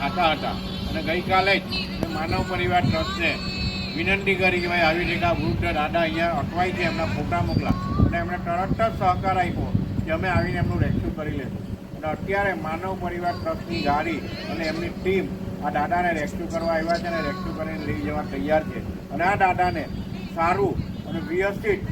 ખાતા હતા. અને ગઈકાલે જ માનવ પરિવાર ટ્રસ્ટને વિનંતી કરી કે ભાઈ આવી રીતે આ વૃદ્ધ દાદા અહીંયા અટવાઈ છે, એમના ફોટા મોકલા. અને એમણે તરત જ સહકાર આપ્યો કે અમે આવીને એમનું રેસ્ક્યુ કરી લેશું. અને અત્યારે માનવ પરિવાર ટ્રસ્ટની ગાડી અને એમની ટીમ આ દાદાને રેસ્ક્યુ કરવા આવ્યા છે અને રેસ્ક્યુ કરીને લઈ જવા તૈયાર છે. અને આ દાદાને સારું અને વ્યવસ્થિત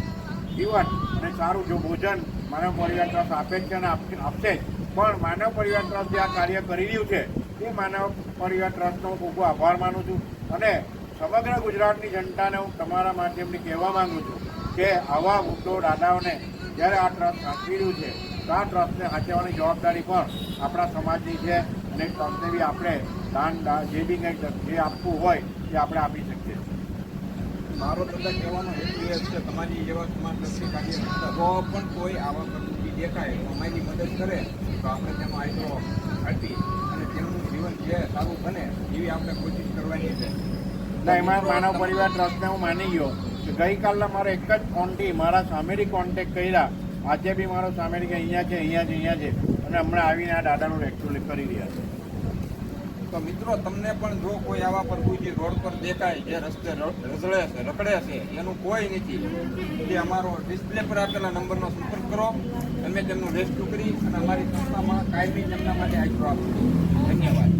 જીવન અને સારું જો ભોજન માનવ પરિવાર ટ્રસ્ટ આપે છે અને આપશે જ. પણ માનવ પરિવાર ટ્રસ્ટ જે આ કાર્ય કરી રહ્યું છે. એ માનવ પરિવાર ટ્રસ્ટનો ખૂબ ખૂબ આભાર માનું છું અને સમગ્ર ગુજરાતની જનતાને હું તમારા માધ્યમથી કહેવા માંગુ છું કે આવા મુદ્દો દાદાઓને જ્યારે આ ટ્રસ્ટ સાચવી રહ્યું છે, તો આ ટ્રસ્ટને સાચવવાની જવાબદારી પણ આપણા સમાજની છે અને ટ્રસ્ટને બી આપણે દાન જે બી કંઈક જે આપવું હોય તે આપણે આપી શકીએ મારો દાદા કહેવાનો હેતુ એ છે, તમારી જેવા સમાજલક્ષી કાર્ય કરતા જો પણ કોઈ આવા પ્રવૃત્તિ દેખાય અમારી મદદ કરે, તો આપણે તેમાં આયતો આપી અને તેમનું જીવન જે સારું બને એવી આપણે કોશિશ કરવાની છે. ના એમાં માનવ પરિવાર ટ્રસ્ટને હું માની ગયો કે ગઈકાલના મારો એક જ ફોનથી મારા સામેરી કોન્ટેક્ટ કર્યા. આજે બી મારો સામેરી કે અહીંયા છે અહીંયા છે અહીંયા છે. અને હમણાં આવીને આ દાદાનું રેસ્ક્યુ કરી રહ્યા છે. તો મિત્રો તમને પણ જો કોઈ આવા પ્રભુજી રોડ પર દેખાય જે રસ્તે રઝળે છે રખડે છે એનું કોઈ નથી. જે અમારો ડિસ્પ્લે પર આપેલા નંબરનો સંપર્ક કરો. અમે તેમનું રેસ્ક્યુ કરી અને અમારી સંસ્થામાં કાયમી તેમના માટે આગ્રહ આપીશું. ધન્યવાદ.